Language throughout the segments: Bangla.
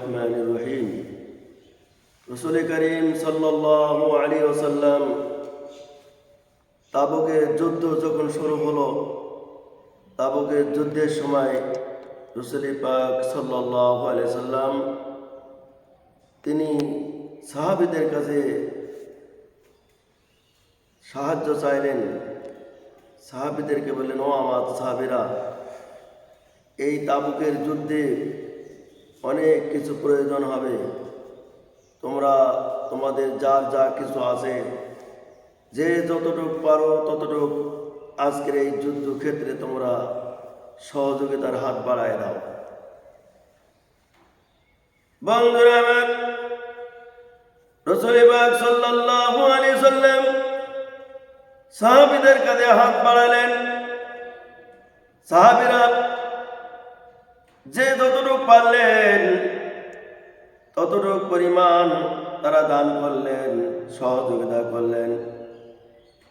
রহমান রহিম রসুল করিম সাল্লাহ ওসাল্লাম তাবুকে যুদ্ধ যখন শুরু হলো তাবুকে যুদ্ধের সময় রসুল পাক সাল্লাহ আলি সাল্লাম তিনি সাহাবিদের কাছে সাহায্য চাইলেন। সাহাবিদেরকে বললেন, ও আমার সাহাবিরা, এই তাবুকের যুদ্ধে অনেক কিছু প্রয়োজন হবে। তোমরা, তোমাদের যার যা কিছু আছে, যে যতটুক পারো ততটুক আজকের এই যুদ্ধক্ষেত্রে তোমরা সহযোগিতার হাত বাড়ায় দাও। বন্ধুরা আমার সাহাবীদের কাছে হাত বাড়ালেন। সাহাবীরা যে যতটুকু পারলেন, ততটুকু পরিমাণ তারা দান করলেন, সহযোগিতা করলেন।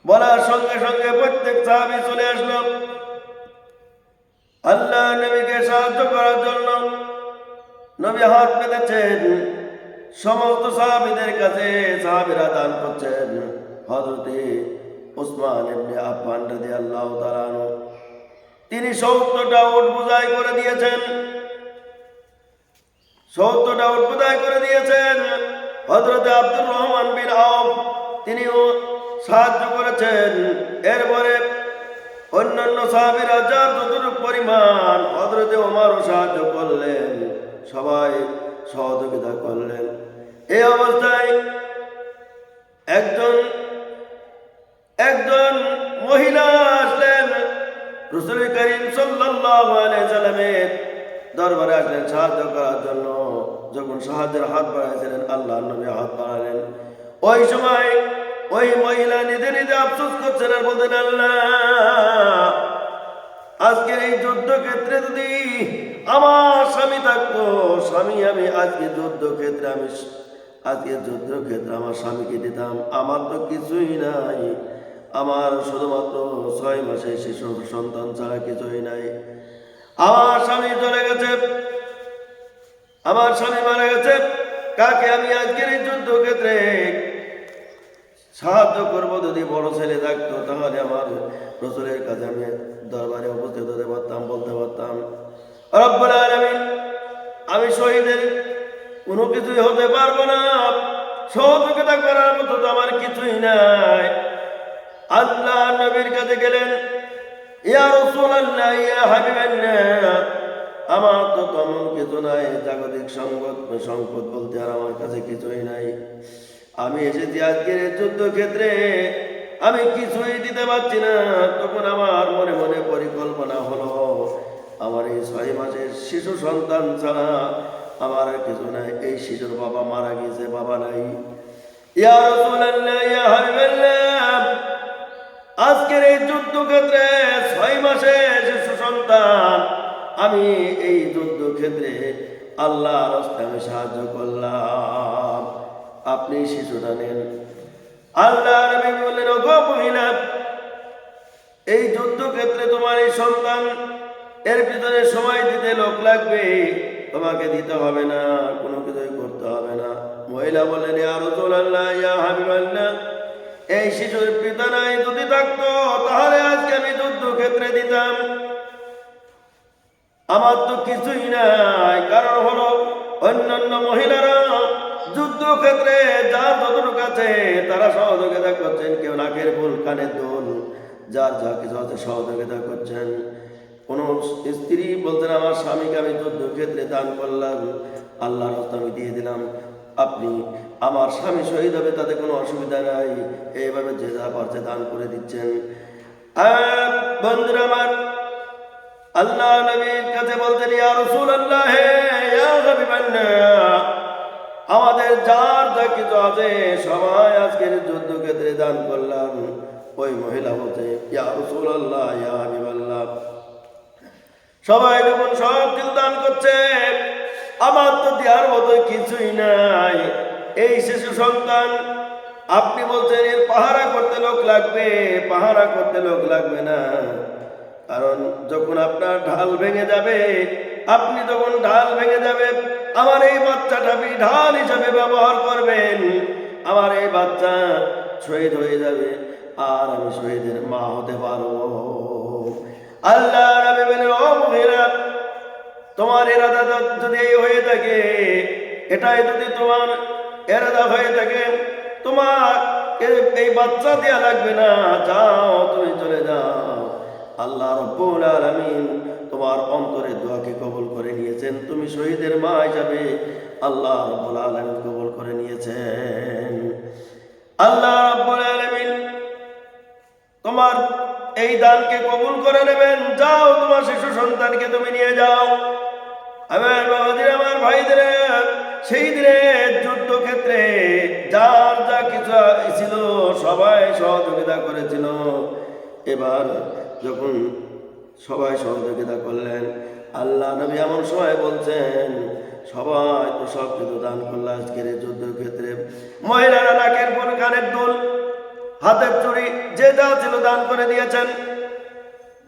বলার সঙ্গে সঙ্গে প্রত্যেক সাহাবি চলে আসলো আল্লাহ নবীকে সাহায্য করার জন্য নবী হাত পেতেছেন সমস্ত সাহাবিদের কাছে সাহাবিরা দান করছেন। হজরতে এমনি আফান রাদি আল্লাহ তালানো তিনি উট বোঝাই করে দিয়েছেন। উট বোঝাই করে দিয়েছেন। হজরতে আব্দুর রহমান বিন আউফ তিনিও সাহায্য করেছেন। এরপরে অন্যান্য সাহাবিরা যার যতটুকু পরিমাণ হজরতে ওমারও সাহায্য করলেন, সবাই সহযোগিতা করলেন। এই অবস্থায় একজন একজন মহিলা রসুল করিম সাল্লামের দরবারে আসলেন সাহায্য করার জন্য। যখন সাহায্যের হাত বাড়াইছিলেন আল্লাহ নবী হাত বাড়ালেন। ওই সময় ওই মহিলা নিজে নিজে আফসোস করছেন আর বলতেন, আল্লাহ, আজকের এই যুদ্ধক্ষেত্রে যদি আমার স্বামী থাকতো, স্বামী আমি আজকে যুদ্ধক্ষেত্রে আমি, আজকে যুদ্ধক্ষেত্রে আমার স্বামীকে দিতাম। আমার তো কিছুই নাই। আমার শুধুমাত্র ছয় মাসে শিশু সন্তান ছাড়া কিছুই নাই। আমার স্বামী চলে গেছে। আমার স্বামী মারা গেছে। কাকে আমি আজকের এই যুদ্ধক্ষেত্রে সাহায্য করব? যদি বড় ছেলে থাকতো, তাহলে আমার রসুলের কাছে আমি দরবারে উপস্থিত হতে পারতাম, বলতে পারতাম। রব্বুল আলামিন, আমি শহীদের কোনো কিছুই হতে পারব না। সহযোগিতা করার মতো তো আমার কিছুই নাই। আল্লাহ নবীর কাছে গেলেন আমার তো তেমন কিছু নাই, জাগতিক বলতে আর আমার কাছে কিছুই নাই। আমি আমি কিছুই দিতে পারছি না, তখন আমার মনে মনে পরিকল্পনা হলো, আমার এই ছয় মাসের শিশু সন্তান ছাড়া আমার আর কিছু নাই, এই শিশুর বাবা মারা গিয়েছে বাবা নাই। ইয়া রাসূলুল্লাহ, ইয়া হাবিবাল্লাহ আজকের এই যুদ্ধক্ষেত্রে ছয় মাসে শিশু সন্তান আমি এই যুদ্ধক্ষেত্রে আল্লাহ রাস্তায় আমি সাহায্য করলাম। আপনি শিশুটা নেন। আল্লাহ নবী বললেন, ওগো মহিলা, এই যুদ্ধক্ষেত্রে তোমার এই সন্তান, এর ভিতরে সময় দিতে লোক লাগবে। তোমাকে দিতে হবে না, কোনো কিছুই করতে হবে না। মহিলা বললেন, ইয়া রাসূলুল্লাহ, ইয়া হাবিবাল্লাহ এই শিশুর পিতা নাই, যদি থাকতো, তাহলে আজকে আমি যুদ্ধক্ষেত্রে দিতাম। আমার তো কিছুই নাই, কারণ হলো অন্যান্য মহিলারা যুদ্ধক্ষেত্রে যার যতটুকু আছে, তারা সহযোগিতা করছেন। কেউ নাকের ফুল, কানের দোল, যার যা কিছু আছে সহযোগিতা করছেন। কোন স্ত্রী বলতেন আমার স্বামীকে আমি যুদ্ধক্ষেত্রে দান করলাম আল্লাহ রাস্তা আমি দিয়ে দিলাম। আপনি আমার স্বামী শহীদ হবে, তাতে কোনো অসুবিধা নাই। এইভাবে যে যা পারছে দান করে দিচ্ছেন। বন্ধুরা আমার, আল্লাহ নবীর কাছে বলতেন ইয়া ইয়া হাবিবাল্লাহ আমাদের যার যা কিছু আছে, সবাই আজকের যুদ্ধক্ষেত্রে দান করলাম। ওই মহিলা বলছে, ইয়া রাসূলুল্লাহ, ইয়া হাবিবাল্লাহ। সবাই যখন সব কিছু দান করছে আমার তো দেওয়ার মতো কিছুই নাই। এই শিশু সন্তান, আপনি বলছেন এর পাহারা করতে লোক লাগবে, পাহারা করতে লোক লাগবে না। কারণ যখন আপনার ঢাল ভেঙে যাবে, আপনি যখন ঢাল ভেঙে যাবে, আমার এই বাচ্চাটা আপনি ঢাল হিসাবে ব্যবহার করবেন। আমার এই বাচ্চা শহীদ হয়ে যাবে, আর আমি শহীদের মা হতে পারব। আল্লাহ নবী বলেন, ও মহিলা তোমার এরাদা যদি এই হয়ে থাকে, এটাই যদি তোমার এরাদা হয়ে থাকে, তোমার এই বাচ্চা দেওয়া লাগবে না। যাও, তুমি চলে যাও। আল্লাহ রব্বুল আলামিন তোমার অন্তরে দোয়াকে কবুল করে নিয়েছেন। তুমি শহীদের মা হিসাবে আল্লাহ রব্বুল আলামিন কবল করে নিয়েছেন। আল্লাহ রব্বুল আলামিন তোমার এই দানকে কবুল করে নেবেন। যাও, তোমার শিশু সন্তানকে তুমি নিয়ে যাও। আমার বাবাদের, আমার ভাইদের সেই দিনে যুদ্ধ ক্ষেত্রে যার যা কিছু ছিল সবাই সহযোগিতা করেছিল। এবার যখন সবাই সহযোগিতা করলেন, আল্লাহ নবী এমন সময় বলছেন, সবাই তো সব কিছু দান করল আজকের এই যুদ্ধ ক্ষেত্রে মহিলারা নাকের পর কানের দুল, হাতের চুরি যে যা ছিল দান করে দিয়েছেন।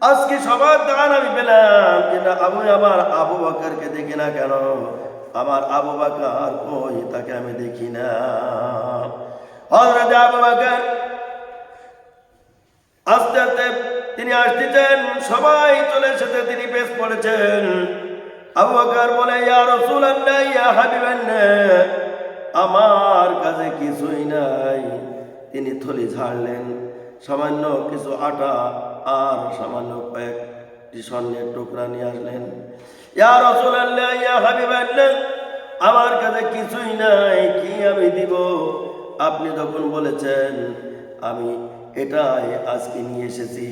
আজকে সবার দান আমি পেলাম, কিন্তু আমি আমার আবু বাকারকে দেখি না কেন? আমার আবু বাকার কই? তাকে আমি দেখি না। হজরত আবু বাকার আস্তে আস্তে তিনি আসতেছেন, সবাই চলে এসেছে, তিনি বেশ পড়েছেন। আবু বকর বলে, ইয়া রাসূলুল্লাহ, ইয়া হাবিবাল্লাহ, আমার কাছে কিছুই নাই। তিনি থলি ঝাড়লেন, সামান্য কিছু আটা আর সামান্য কয়েকটি স্বর্ণের টুকরা নিয়ে আসলেন। ইয়া রাসূলুল্লাহ, ইয়া হাবিবাল্লাহ, আমার কাছে কিছুই নাই, কি আমি দিব? আপনি যখন বলেছেন, আমি এটাই আজকে নিয়ে এসেছি।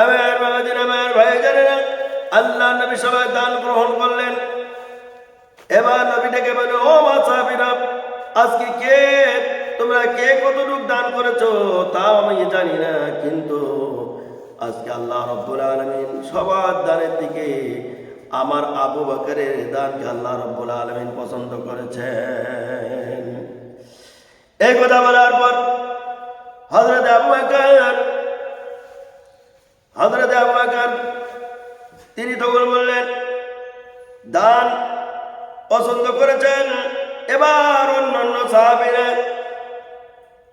আমার বাবাজির আমার ভাই জানেরা আল্লাহ নবী সবাই দান গ্রহণ করলেন। এবার নবী ডেকে বলে, ও মাসাবিরা আজকে কে তোমরা কে কতটুক দান করেছ তাও আমি জানি না, কিন্তু আজকে আল্লাহ রব্বুল আলমিন সবার দানের দিকে আমার আবু বকরের দানকে আল্লাহ রব্বুল আলমিন পছন্দ করেছেন। এই কথা বলার পর হজরত আবু বকর হজরত আবু বকর, তিনি তখন বললেন, দান পছন্দ করেছেন? এবার অন্যান্য সাহাবিরা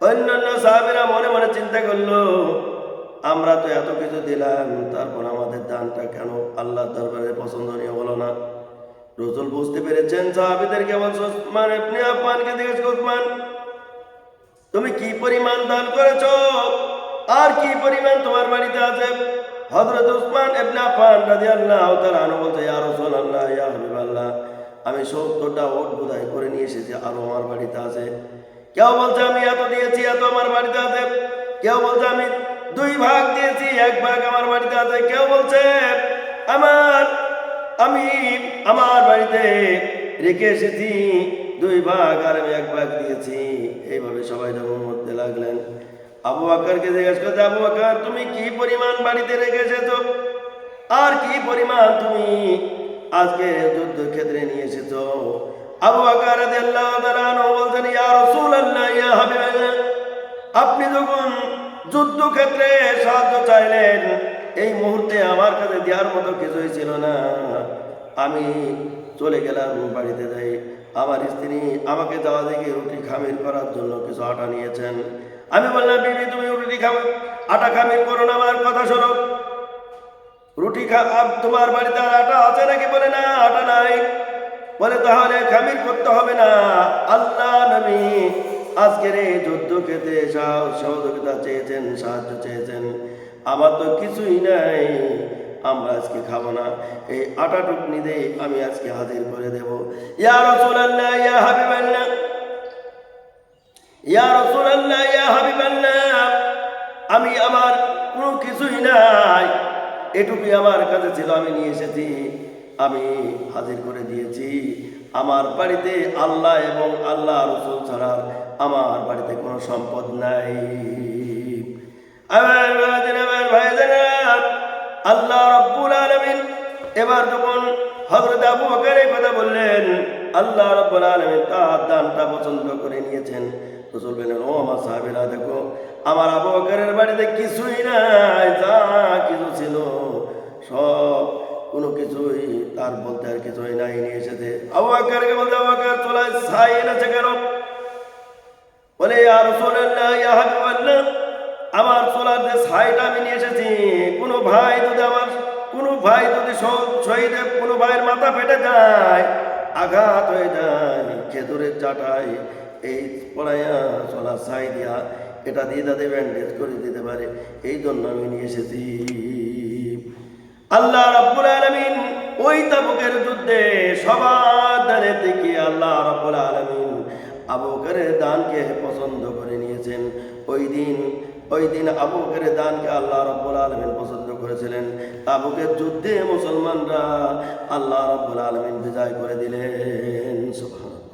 অন্যান্য সাহাবিরা মনে মনে চিন্তা করল, আমরা তো এত কিছু দিলাম, তারপর আমাদের দানটা কেন আল্লাহ দরবারে পছন্দনীয় হলো না? রসুল বুঝতে পেরেছেন সাহাবিদের কেমন ওসমান আপনি আফমানকে জিজ্ঞেস ওসমান, তুমি কি পরিমাণ দান করেছ? আর কি পরিমাণ তোমার বাড়িতে আছে? হযরত উসমান ইবনে আফফান রাদিয়াল্লাহু তাআলা আনহু বলতে ইয়া রাসূলুল্লাহ, ইয়া হাবিবাল্লাহ, আমি 70টা ওট বোধাই করে নিয়ে এসেছি, আর আমার বাড়িতে আছে। কেউ বলছে, আমি এত দিয়েছি, এত আমার বাড়িতে আছে। কেউ বলছে, আমি দুই ভাগ দিয়েছি, এক ভাগ আমার বাড়িতে আছে। কেউ বলছে, আমার, আমি আমার বাড়িতে রেখে এসেছি, দুই ভাগ আর আমি এক ভাগ দিয়েছি। এইভাবে সবাই যখন মধ্যে লাগলেন। আবু আকারকে জিজ্ঞেস করতে আবু আকার তুমি কি পরিমাণ বাড়িতে রেখে এসেছ? আর কি পরিমাণ তুমি আজকে যুদ্ধ ক্ষেত্রে নিয়ে এসেছ? আবু আপনি যখন যুদ্ধক্ষেত্রে সাহায্য চাইলেন, এই মুহূর্তে আমার কাছে দেওয়ার মতো কিছুই ছিল না। আমি চলে গেলাম বাড়িতে যাই। আমার স্ত্রী আমাকে যাওয়া দেখে রুটি খামির করার জন্য কিছু আটা নিয়েছেন। আমি বললাম, বিবি, তুমি রুটি খাও, আটা খামির করো না, আমার কথা শোনো। রুটি খা তোমার বাড়িতে আর আটা আছে নাকি? বলে, না, আটা নাই। বলে তাহলে খামির করতে হবে না। আল্লাহ নবী আজকের এই যুদ্ধ খেতে সহ- সহযোগিতা চেয়েছেন, সাহায্য চেয়েছেন। আমার তো কিছুই নাই, আমরা আজকে খাব না। এই আটা টুকনি দিয়ে আমি আজকে হাজির করে দেব। ইয়া রাসূলুল্লাহ, ইয়া হাবিবাল্লাহ। ইয়া রাসূলুল্লাহ, ইয়া হাবিবাল্লাহ। আমি আমার কোনো কিছুই নাই। এটুকুই আমার কাছে ছিল, আমি নিয়ে এসেছি। আমি হাজির করে দিয়েছি। আমার বাড়িতে আল্লাহ এবং আল্লাহ রসুল ছাড়া আমার বাড়িতে কোনো সম্পদ নাই। আল্লাহ রব্বুল আলমিন এবার যখন হজরত আবু বকর এই কথা বললেন, আল্লাহ রব্বুল আলমিন তার দানটা পছন্দ করে নিয়েছেন। রসুল বললেন, ও আমার সাহাবিরা, দেখো, আমার আবু বকরের বাড়িতে কিছুই নাই, যা কিছু ছিল সব কোনো কিছুই তার বলতে আর কিছুই নাই নিয়ে এসেছে। আবু বলতে ছাই এনেছে কেন? বলে আর ইয়া হাবিবাল্লাহ, আমার সোলার যে ছাইটা আমি নিয়ে এসেছি, কোনো ভাই যদি আমার, কোনো ভাই যদি শহীদে, কোনো ভাইয়ের মাথা ফেটে যায়, আঘাত হয়ে যায় খেতুরের চাটায় এই পড়াইয়া সোলার ছাই দিয়া, এটা দিয়ে তাদের ব্যান্ডেজ করে দিতে পারে। এই জন্য আমি নিয়ে এসেছি। আল্লাহ রাব্বুল আলামিন ওই তাবুকের যুদ্ধে সবার দানের দিকে আল্লাহ রাব্বুল আলামিন আবু বকরের দানকে পছন্দ করে নিয়েছেন। ওই দিন ওই দিন আবু বকরের দানকে আল্লাহ রাব্বুল আলামিন পছন্দ করেছিলেন। তাবুকের যুদ্ধে মুসলমানরা আল্লাহ রাব্বুল আলামিন বিজয় করে দিলেন। সুবহানাল্লাহ।